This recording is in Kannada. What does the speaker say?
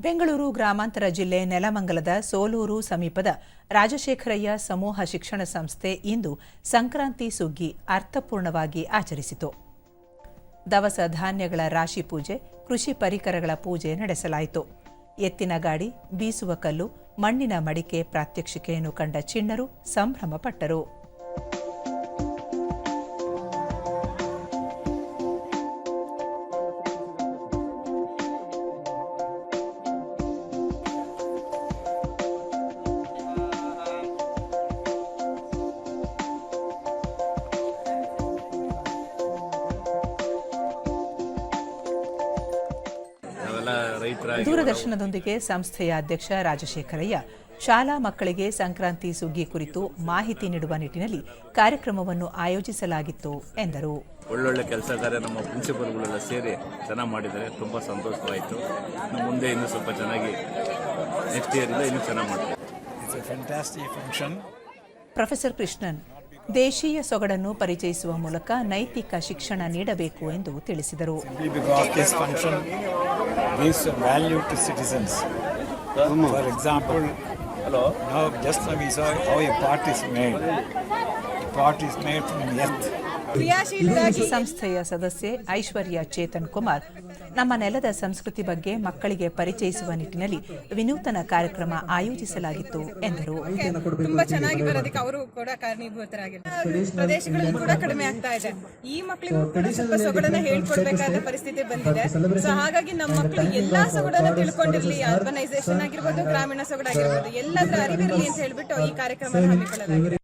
ಬೆಂಗಳೂರು ಗ್ರಾಮಾಂತರ ಜಿಲ್ಲೆ ನೆಲಮಂಗಲದ ಸೋಲೂರು ಸಮೀಪದ ರಾಜಶೇಖರಯ್ಯ ಸಮೂಹ ಶಿಕ್ಷಣ ಸಂಸ್ಥೆ ಇಂದು ಸಂಕ್ರಾಂತಿ ಸುಗ್ಗಿ ಅರ್ಥಪೂರ್ಣವಾಗಿ ಆಚರಿಸಿತು. ದವಸ ಧಾನ್ಯಗಳ ರಾಶಿ ಪೂಜೆ, ಕೃಷಿ ಪರಿಕರಗಳ ಪೂಜೆ ನಡೆಸಲಾಯಿತು. ಎತ್ತಿನ ಗಾಡಿ, ಬೀಸುವ ಕಲ್ಲು, ಮಣ್ಣಿನ ಮಡಿಕೆ ಪ್ರಾತ್ಯಕ್ಷಿಕೆಯನ್ನು ಕಂಡ ಚಿಣ್ಣರು ಸಂಭ್ರಮಪಟ್ಟರು. ದೂರದರ್ಶನದೊಂದಿಗೆ ಸಂಸ್ಥೆಯ ಅಧ್ಯಕ್ಷ ರಾಜಶೇಖರಯ್ಯ. ಶಾಲಾ ಮಕ್ಕಳಿಗೆ ಸಂಕ್ರಾಂತಿ ಸುಗ್ಗಿ ಕುರಿತು ಮಾಹಿತಿ ನೀಡುವ ನಿಟ್ಟಿನಲ್ಲಿ ಕಾರ್ಯಕ್ರಮವನ್ನು ಆಯೋಜಿಸಲಾಗಿತ್ತು ಎಂದರು. ಒಳ್ಳೊಳ್ಳೆ ಕೆಲಸ ಕಾರ್ಯ ನಮ್ಮ ಪ್ರಿನ್ಸಿಪಲ್ಗಳೆಲ್ಲ ಸೇರಿ ಚೆನ್ನಾಗಿ ಮಾಡಿದ್ದಾರೆ. ತುಂಬ ಸಂತೋಷವಾಯಿತು. ಮುಂದೆ ಇನ್ನೂ ಸ್ವಲ್ಪ ಚೆನ್ನಾಗಿ ನೆಕ್ಸ್ಟ್ ಇಯರಿಂದ ಇನ್ನೂ ಚೆನ್ನಾಗಿ ಮಾಡ್ತಾರೆ function. ಪ್ರೊಫೆಸರ್ ಕೃಷ್ಣನ್ ದೇಶೀಯ ಸೊಗಡನ್ನು ಪರಿಚಯಿಸುವ ಮೂಲಕ ನೈತಿಕ ಶಿಕ್ಷಣ ನೀಡಬೇಕು ಎಂದು ತಿಳಿಸಿದರು. Gives a value to citizens. For example, Hello. now just now we saw how a pot is made. A pot is made from earth. ಕ್ರಿಯಾಶೀಲರಾಗಿ ಸಂಸ್ಥೆಯ ಸದಸ್ಯೆ ಐಶ್ವರ್ಯ ಚೇತನ್ ಕುಮಾರ್. ನಮ್ಮ ನೆಲದ ಸಂಸ್ಕೃತಿ ಬಗ್ಗೆ ಮಕ್ಕಳಿಗೆ ಪರಿಚಯಿಸುವ ನಿಟ್ಟಿನಲ್ಲಿ ವಿನೂತನ ಕಾರ್ಯಕ್ರಮ ಆಯೋಜಿಸಲಾಗಿತ್ತು ಎಂದರು. ತುಂಬಾ ಚೆನ್ನಾಗಿ ಬರೋದಕ್ಕೆ ಅವರು ಕೂಡ ಪ್ರದೇಶಗಳಲ್ಲಿ ಕೂಡ ಕಡಿಮೆ ಆಗ್ತಾ ಇದೆ. ಈ ಮಕ್ಕಳಿಗೂ ಕೂಡ ಸ್ವಲ್ಪ ಸೊಗಡನ್ನ ಹೇಳ್ಕೊಡ್ಬೇಕಾದ ಪರಿಸ್ಥಿತಿ ಬಂದಿದೆ. ಸೊ ಹಾಗಾಗಿ ನಮ್ಮ ಮಕ್ಕಳು ಎಲ್ಲಾ ಸೊಗಡನ್ನ ತಿಳ್ಕೊಂಡಿರ್ಲಿ. ಅರ್ಬನೈಸೇಷನ್ ಆಗಿರ್ಬೋದು ಗ್ರಾಮೀಣ ಸೊಗಡಾಗಿರ್ಬೋದು ಎಲ್ಲದರ ಅರಿವಿರಲಿ ಅಂತ ಹೇಳ್ಬಿಟ್ಟು ಈ ಕಾರ್ಯಕ್ರಮ ಹಮ್ಮಿಕೊಳ್ಳಲಾಗಿದೆ